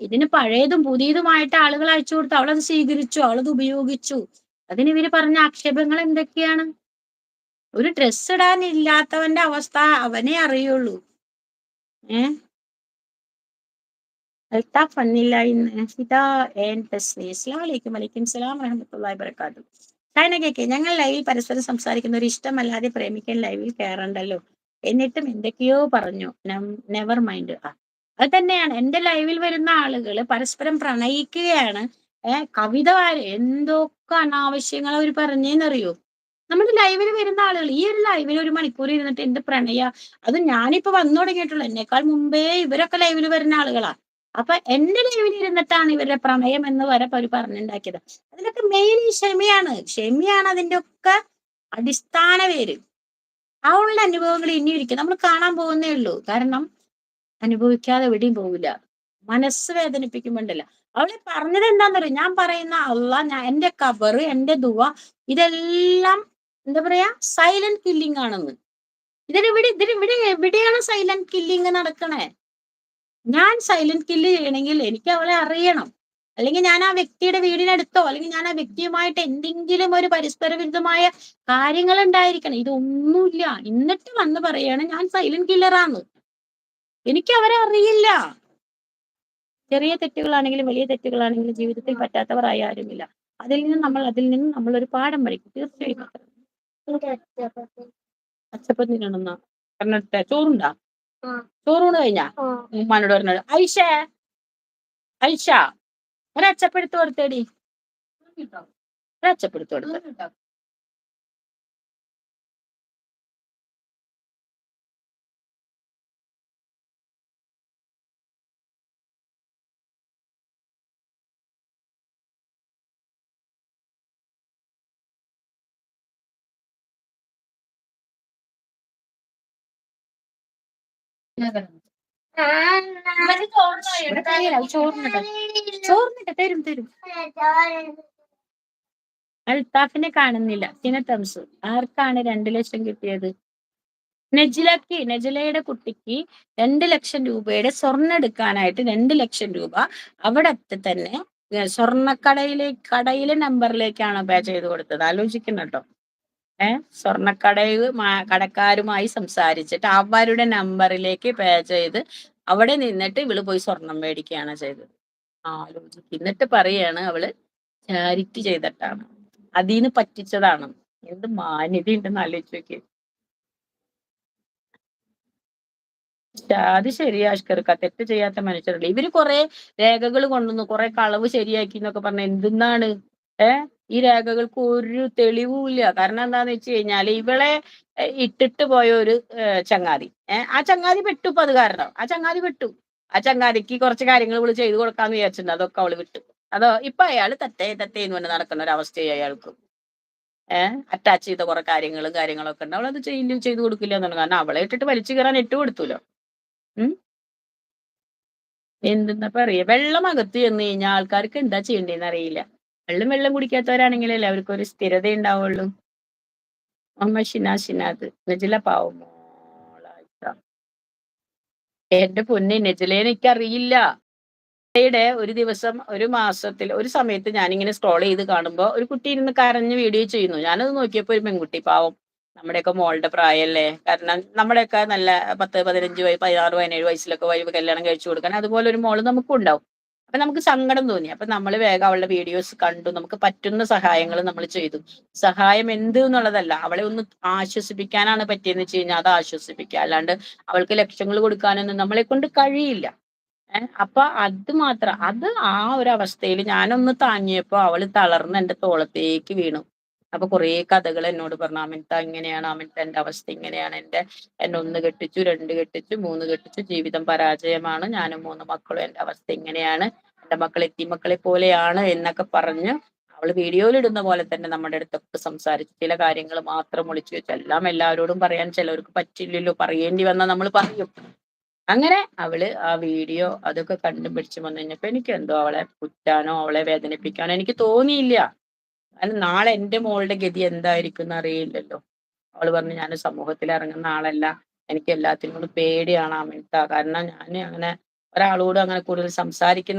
ഇതിന് പഴയതും പുതിയതുമായിട്ട് ആളുകൾ അയച്ചു കൊടുത്തു. അവളത് സ്വീകരിച്ചു അവളത് ഉപയോഗിച്ചു. അതിന് ഇവർ പറഞ്ഞ ആക്ഷേപങ്ങൾ എന്തൊക്കെയാണ്? ഒരു ഡ്രസ് ഇടാൻ ഇല്ലാത്തവന്റെ അവസ്ഥ അവനെ അറിയുള്ളൂ. ഏ? അൽത്താഫ് വന്നില്ല തസ്ലി വലൈക്കും സലാം വറഹ്മത്തുള്ളാഹി വബറകാതുഹു. ചൈന കേക്കെ ഞങ്ങൾ ലൈവിൽ പരസ്പരം സംസാരിക്കുന്ന ഒരു ഇഷ്ടമല്ലാതെ പ്രേമിക്കാൻ ലൈവിൽ കയറണ്ടല്ലോ എന്നിട്ടും എന്തൊക്കെയോ പറഞ്ഞു. നെവർ മൈൻഡ് ആ അത് തന്നെയാണ് എന്റെ ലൈവിൽ വരുന്ന ആളുകൾ പരസ്പരം പ്രണയിക്കുകയാണ്. ഏഹ് കവിത എന്തൊക്കെ അനാവശ്യങ്ങൾ അവർ പറഞ്ഞേന്നറിയോ? നമ്മുടെ ലൈവിൽ വരുന്ന ആളുകൾ ഈ ഒരു ലൈവിൽ ഒരു മണിക്കൂർ ഇരുന്നിട്ട് എന്ത് പ്രണയ? അത് ഞാനിപ്പോ വന്നു തുടങ്ങിയിട്ടുള്ളൂ. എന്നേക്കാൾ മുമ്പേ ഇവരൊക്കെ ലൈവിൽ വരുന്ന ആളുകളാ. അപ്പൊ എന്റെ ലൈവിൽ ഇരുന്നിട്ടാണ് ഇവരുടെ പ്രണയം എന്ന് വരെ അവർ പറഞ്ഞുണ്ടാക്കിയത്. അതിലൊക്കെ മെയിൻ ക്ഷമയാണ് ക്ഷമയാണ് അതിന്റെ ഒക്കെ അടിസ്ഥാന പേര്. ആ ഉള്ള അനുഭവങ്ങൾ ഇനി ഇരിക്കും നമ്മൾ കാണാൻ പോകുന്നേ ഉള്ളൂ. കാരണം അനുഭവിക്കാതെ എവിടെയും പോവില്ല. മനസ്സ് വേദനിപ്പിക്കുമ്പോണ്ടല്ല. അവളെ പറഞ്ഞത് എന്താന്നറിയോ? ഞാൻ പറയുന്ന അള്ള ഞാൻ എന്റെ കവർ എന്റെ ദുവ ഇതെല്ലാം എന്താ പറയാ? സൈലന്റ് കില്ലിംഗ് ആണെന്ന്. ഇതിനെവിടെ ഇതിനെവിടെ എവിടെയാണ് സൈലന്റ് കില്ലിംഗ് നടക്കണേ? ഞാൻ സൈലന്റ് കില്ല് ചെയ്യണമെങ്കിൽ എനിക്ക് അവളെ അറിയണം. അല്ലെങ്കിൽ ഞാൻ ആ വ്യക്തിയുടെ വീടിനടുത്തോ അല്ലെങ്കിൽ ഞാൻ ആ വ്യക്തിയുമായിട്ട് എന്തെങ്കിലും ഒരു പരസ്പര വിരുദ്ധമായ കാര്യങ്ങൾ ഉണ്ടായിരിക്കണം. ഇതൊന്നുമില്ല. എന്നിട്ട് വന്ന് പറയാണ് ഞാൻ സൈലന്റ് കില്ലറാന്ന് എനിക്ക് അവരെ അറിയില്ല ചെറിയ തെറ്റുകളാണെങ്കിലും വലിയ തെറ്റുകളാണെങ്കിലും ജീവിതത്തിൽ പറ്റാത്തവർ ആയാലുമില്ല അതിൽ നിന്ന് നമ്മൾ അതിൽ നിന്ന് നമ്മൾ ഒരു പാഠം പഠിക്കും. തീർച്ചയായിട്ടും. അച്ചപ്പത്തിനാണെന്നാ ചോറുണ്ടാ? ചോറൂണ് കഴിഞ്ഞാ? ഉമ്മാനോട് പറഞ്ഞത്. ഐഷ ഐഷ ഒരച്ചപ്പെടുത്തു കൊടുത്തേടി. ഒരച്ചപ്പെടുത്തു കൊടുത്ത. ചോറിനിട്ട് തരും തരും. അൽത്താഫിനെ കാണുന്നില്ല. സിനത്തംസ് ആർക്കാണ് രണ്ടു ലക്ഷം കിട്ടിയത്? നജിലക്ക് നജിലയുടെ കുട്ടിക്ക് രണ്ട് ലക്ഷം രൂപയുടെ സ്വർണം എടുക്കാനായിട്ട് രണ്ട് ലക്ഷം രൂപ അവിടത്തെ തന്നെ സ്വർണക്കടയിലെ കടയിലെ നമ്പറിലേക്കാണ് പേ ചെയ്ത് കൊടുത്തത്. ആലോചിക്കണം കേട്ടോ. ഏഹ് സ്വർണക്കടയിൽ കടക്കാരുമായി സംസാരിച്ചിട്ട് അവരുടെ നമ്പറിലേക്ക് പേ ചെയ്ത് അവിടെ നിന്നിട്ട് ഇവൾ പോയി സ്വർണം മേടിക്കുകയാണ് ചെയ്തത്. ആലോചിക്കും എന്നിട്ട് പറയാണ് അവൾ ചാരിറ്റി ചെയ്തിട്ടാണ്. അതിന് പറ്റിച്ചതാണ്. എന്ത് മാന്യത ഉണ്ടെന്ന് ആലോചിച്ച് നോക്കി. അത് ശരിയാ തെറ്റ് ചെയ്യാത്ത മനുഷ്യരല്ല. ഇവർ കുറെ രേഖകൾ കൊണ്ടുവന്നു കുറെ കളവ് ശരിയാക്കി എന്നൊക്കെ പറഞ്ഞ എന്തെന്നാണ്? ഏ? ഈ രേഖകൾക്ക് ഒരു തെളിവും ഇല്ല കാരണം എന്താന്ന് വെച്ച് കഴിഞ്ഞാൽ ഇവളെ ഇട്ടിട്ട് പോയ ഒരു ചങ്ങാതി. ഏഹ് ആ ചങ്ങാതി പെട്ടു ഇപ്പൊ അത് കാരണം. ആ ചങ്ങാതി പെട്ടു. ആ ചങ്ങാതിക്ക് കുറച്ച് കാര്യങ്ങൾ ഇവൾ ചെയ്തു കൊടുക്കാന്ന് വിചാരിച്ചിട്ടുണ്ട്. അതൊക്കെ അവൾ വിട്ടു. അതോ ഇപ്പൊ അയാൾ തത്തേ തത്തേ എന്ന് പറഞ്ഞ് നടക്കുന്ന ഒരു അവസ്ഥയായി അയാൾക്ക്. ഏഹ് അറ്റാച്ച് ചെയ്ത കുറെ കാര്യങ്ങളും കാര്യങ്ങളൊക്കെ ഉണ്ട്. അവളത് ചെയ്യില്ല ചെയ്തു കൊടുക്കില്ല എന്നാണ് കാരണം അവളെ ഇട്ടിട്ട് വലിച്ചു കയറാൻ ഇട്ട് കൊടുത്തല്ലോ ഉം? എന്തെന്നാ പറയാ വെള്ളം അകത്ത് ചെന്ന് കഴിഞ്ഞാൽ ആൾക്കാർക്ക് എന്താ ചെയ്യണ്ടേന്ന് അറിയില്ല. വെള്ളം വെള്ളം കുടിക്കാത്തവരാണെങ്കിലല്ലേ അവർക്ക് ഒരു സ്ഥിരത ഉണ്ടാവുള്ളൂ അമ്മ ഷിന ഷിനാദ് നജില പാവം എന്റെ പൊന്നെ നജിലയെ എനിക്കറിയില്ല. യുടെ ഒരു ദിവസം ഒരു മാസത്തിൽ ഒരു സമയത്ത് ഞാനിങ്ങനെ സ്ക്രോൾ ചെയ്ത് കാണുമ്പോൾ ഒരു കുട്ടി ഇരുന്ന് കരഞ്ഞ് വീഡിയോ ചെയ്യുന്നു. ഞാനത് നോക്കിയപ്പോൾ ഒരു പെൺകുട്ടി പാവം. നമ്മുടെയൊക്കെ മോളുടെ പ്രായമല്ലേ കാരണം നമ്മുടെയൊക്കെ നല്ല പത്ത് പതിനഞ്ച് വയസ്സ് പതിനാറ് പതിനേഴ് വയസ്സിലൊക്കെ വൈവ് കല്യാണം കഴിച്ചു കൊടുക്കാൻ അതുപോലെ ഒരു മോൾ നമുക്കും ഉണ്ടാവും. അപ്പൊ നമുക്ക് സങ്കടം തോന്നി. അപ്പൊ നമ്മൾ വേഗം അവളുടെ വീഡിയോസ് കണ്ടു. നമുക്ക് പറ്റുന്ന സഹായങ്ങൾ നമ്മൾ ചെയ്തു. സഹായം എന്ത് എന്നുള്ളതല്ല. അവളെ ഒന്ന് ആശ്വസിപ്പിക്കാനാണ് പറ്റിയെന്ന് വെച്ച് കഴിഞ്ഞാൽ അത് ആശ്വസിപ്പിക്കുക. അല്ലാണ്ട് അവൾക്ക് ലക്ഷ്യങ്ങൾ കൊടുക്കാനൊന്നും നമ്മളെ കൊണ്ട് കഴിയില്ല. ഏഹ് അപ്പൊ അത് മാത്രം. അത് ആ ഒരു അവസ്ഥയിൽ ഞാനൊന്ന് താങ്ങിയപ്പോ അവൾ തളർന്ന് എന്റെ തോളത്തേക്ക് വീണു. അപ്പൊ കുറേ കഥകൾ എന്നോട് പറഞ്ഞു അമിത ഇങ്ങനെയാണ് അമിത എന്റെ അവസ്ഥ ഇങ്ങനെയാണ് എന്റെ എന്നെ ഒന്ന് കെട്ടിച്ചു രണ്ട് കെട്ടിച്ചു മൂന്ന് കെട്ടിച്ചു ജീവിതം പരാജയമാണ് ഞാനും മൂന്ന് മക്കളും എന്റെ അവസ്ഥ ഇങ്ങനെയാണ് എന്റെ മക്കൾ എത്തിമക്കളെ പോലെയാണ് എന്നൊക്കെ പറഞ്ഞ്. അവൾ വീഡിയോയിൽ ഇടുന്ന പോലെ തന്നെ നമ്മുടെ അടുത്തൊക്കെ സംസാരിച്ച്. ചില കാര്യങ്ങൾ മാത്രം ഒളിച്ചു വെച്ചു എല്ലാം എല്ലാവരോടും പറയാൻ ചിലവർക്ക് പറ്റില്ലല്ലോ പറയേണ്ടി വന്നാൽ നമ്മൾ പറയും. അങ്ങനെ അവൾ ആ വീഡിയോ അതൊക്കെ കണ്ടുപിടിച്ചു വന്നു കഴിഞ്ഞപ്പോ എനിക്ക് എന്തോ അവളെ കുറ്റാനോ അവളെ വേദനിപ്പിക്കാനോ എനിക്ക് തോന്നിയില്ല. കാരണം നാളെ എന്റെ മോളുടെ ഗതി എന്തായിരിക്കും എന്ന് അറിയില്ലല്ലോ. അവൾ പറഞ്ഞു ഞാൻ സമൂഹത്തിൽ ഇറങ്ങുന്ന ആളല്ല. എനിക്ക് എല്ലാത്തിനും കൂടി പേടിയാണ് അമിത കാരണം ഞാൻ അങ്ങനെ ഒരാളോട് അങ്ങനെ കൂടുതൽ സംസാരിക്കുന്ന